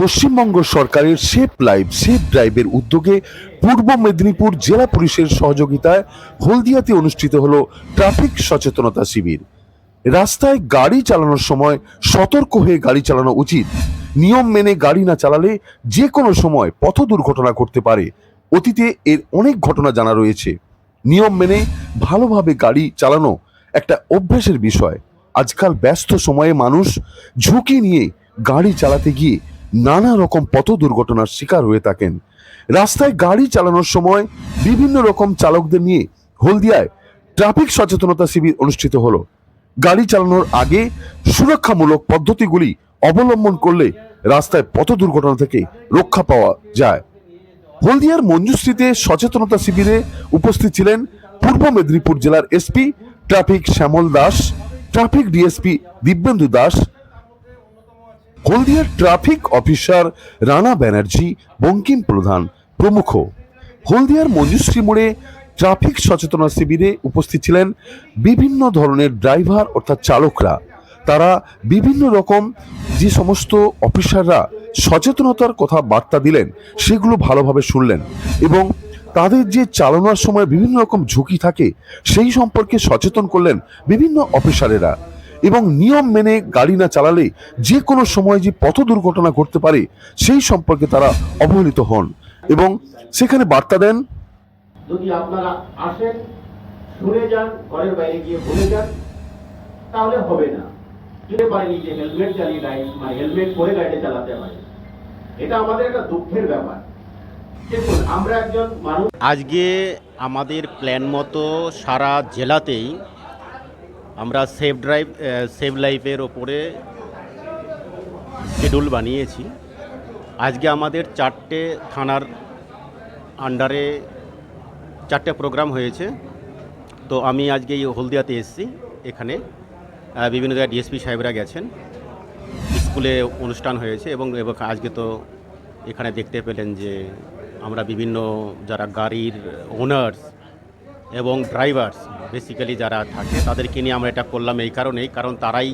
পশ্চিমবঙ্গ সরকারের safe life safe ড্রাইভের উদ্যোগে পূর্ব মেদিনীপুর জেলা পুলিশের সহযোগিতায় হলদিয়াতে অনুষ্ঠিত হল ট্রাফিক সচেতনতা শিবির। রাস্তায় গাড়ি চালানোর সময় সতর্ক হয়ে গাড়ি চালানো উচিত। নিয়ম মেনে গাড়ি না চালালে যে কোনো সময় পথ দুর্ঘটনা করতে পারে। অতীতে এর অনেক ঘটনা জানা রয়েছে। নিয়ম মেনে ভালোভাবে গাড়ি চালানো একটা অভ্যাসের বিষয়। আজকাল ব্যস্ত সময়ে মানুষ ঝুঁকি নিয়ে গাড়ি চালাতে গিয়ে নানা রকম পথ দুর্ঘটনার শিকার হয়ে থাকেন। রাস্তায় গাড়ি চালানোর সময় বিভিন্ন রকম চালকদের নিয়ে হলদিয়ায় ট্রাফিক সচেতনতা শিবির অনুষ্ঠিত হলো। গাড়ি চালানোর আগে সুরক্ষামূলক পদ্ধতিগুলি অবলম্বন করলে রাস্তায় পথ দুর্ঘটনা থেকে রক্ষা পাওয়া যায়। হলদিয়ার মঞ্জুশ্রীতে সচেতনতা শিবিরে উপস্থিত ছিলেন পূর্ব মেদিনীপুর জেলার SP traffic Shyamal Das, traffic DSP Dibyendu Das হলদিয়ার traffic officer Rana Banerjee, Bankim Pradhan প্রমুখ। হলদিয়ার মঞ্জুশ্রী মোড়ে ট্রাফিক সচেতনতা শিবিরে উপস্থিত ছিলেন বিভিন্ন ধরনের ড্রাইভার অর্থাৎ চালকরা। তারা বিভিন্ন রকম যে সমস্ত অফিসাররা সচেতনতার কথা বার্তা দিলেন, সেগুলো ভালোভাবে শুনলেন এবং তাদের যে চালানোর সময় বিভিন্ন রকম ঝুঁকি থাকে, সেই সম্পর্কে সচেতন করলেন বিভিন্ন অফিসারেরা। এবং নিয়ম মেনে গাড়ি না চালালে যে কোনো সময় যে পথ দুর্ঘটনা ঘটতে পারে সেই সম্পর্কে তারা অবহেলিত হন। এবং সেখানে বার্তা দেন যদি আপনারা আসেন শুনে যান ঘরের বাইরে গিয়ে ভুলে যান তাহলে হবে না। যদি পারেনি যে হেলমেট চালিয়ে গাড়ি মানে হেলমেট পরে গাড়ি চালাতে হয়। এটা আমাদের একটা দুঃখের ব্যাপার। দেখুন আমরা একজন মানুষ আজকে আমাদের প্ল্যান মতো সারা জেলাতেই আমরা সেফ ড্রাইভ সেভ লাইফের ওপরে শিডিউল বানিয়েছি। আজকে আমাদের চারটে থানার আন্ডারে চারটে প্রোগ্রাম হয়েছে। তো আমি আজকে এই হলদিয়াতে এসেছি, এখানে বিভিন্ন জায়গায় ডিএসপি সাহেবরা গেছেন। স্কুলে অনুষ্ঠান হয়েছে এবং আজকে তো এখানে দেখতে পেলেন যে আমরা বিভিন্ন যারা গাড়ির ওনার্স এবং ড্রাইভার্স বেসিক্যালি যারা থাকে, তাদেরকে নিয়ে আমরা এটা করলাম এই কারণেই, কারণ তারাই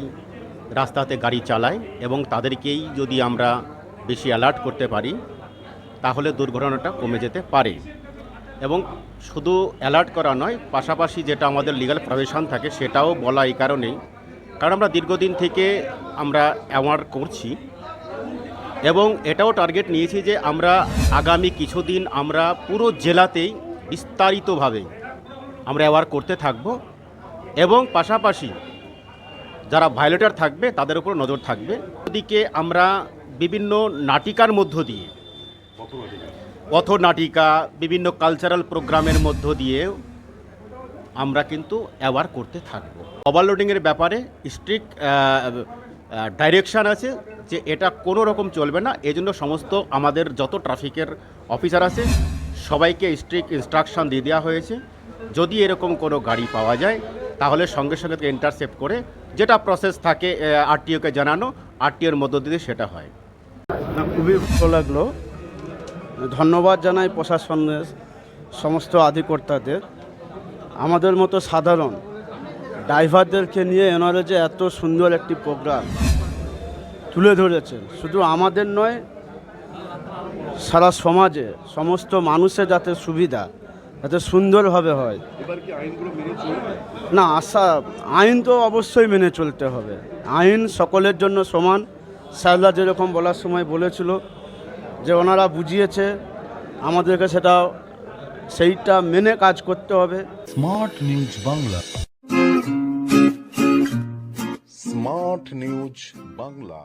রাস্তাতে গাড়ি চালায় এবং তাদেরকেই যদি আমরা বেশি অ্যালার্ট করতে পারি, তাহলে দুর্ঘটনাটা কমে যেতে পারে। এবং শুধু অ্যালার্ট করা নয়, পাশাপাশি যেটা আমাদের লিগাল প্রভিশন থাকে, সেটাও বলা এই কারণেই। কারণ আমরা দীর্ঘদিন থেকে আমরা অ্যাওয়ার করছি এবং এটাও টার্গেট নিয়েছি যে আমরা আগামী কিছুদিন আমরা পুরো জেলাতেই বিস্তারিতভাবে আমরা অ্যাওয়ার করতে থাকব। এবং পাশাপাশি যারা ভায়োলেটার থাকবে, তাদের উপর নজর থাকবে। ওদিকে আমরা বিভিন্ন নাটিকার মধ্য দিয়ে পথনাটিকা বিভিন্ন কালচারাল প্রোগ্রামের মধ্য দিয়ে আমরা কিন্তু অ্যাওয়ার করতে থাকব। ওভারলোডিংয়ের ব্যাপারে স্ট্রিক্ট ডাইরেকশান আছে যে এটা কোনো রকম চলবে না। এজন্য সমস্ত আমাদের যত ট্রাফিকের অফিসার আছে, সবাইকে স্ট্রিক্ট ইনস্ট্রাকশন দিয়ে দেওয়া হয়েছে। যদি এরকম কোনো গাড়ি পাওয়া যায়, তাহলে সঙ্গে সঙ্গে ইন্টারসেপ্ট করে যেটা প্রসেস থাকে আরটিওকে জানানো আরটিওর মধ্য দিয়ে সেটা হয়। খুবই ভালো লাগল। ধন্যবাদ জানাই প্রশাসনের সমস্ত আধিকর্তাদের। আমাদের মতো সাধারণ ড্রাইভারদেরকে নিয়ে এনারা যে এত সুন্দর একটি প্রোগ্রাম তুলে ধরেছেন, শুধু আমাদের নয়, সারা সমাজে, সমস্ত মানুষের যাতে সুবিধা যাতে সুন্দরভাবে হয়। না আশা আইন তো অবশ্যই মেনে চলতে হবে। আইন সকলের জন্য সমান। স্যাররা যেরকম বলার সময় বলেছিল যে ওনারা বুঝিয়েছে আমাদেরকে সেটা সেইটা মেনে কাজ করতে হবে। Smart news Bangla. Smart news Bangla.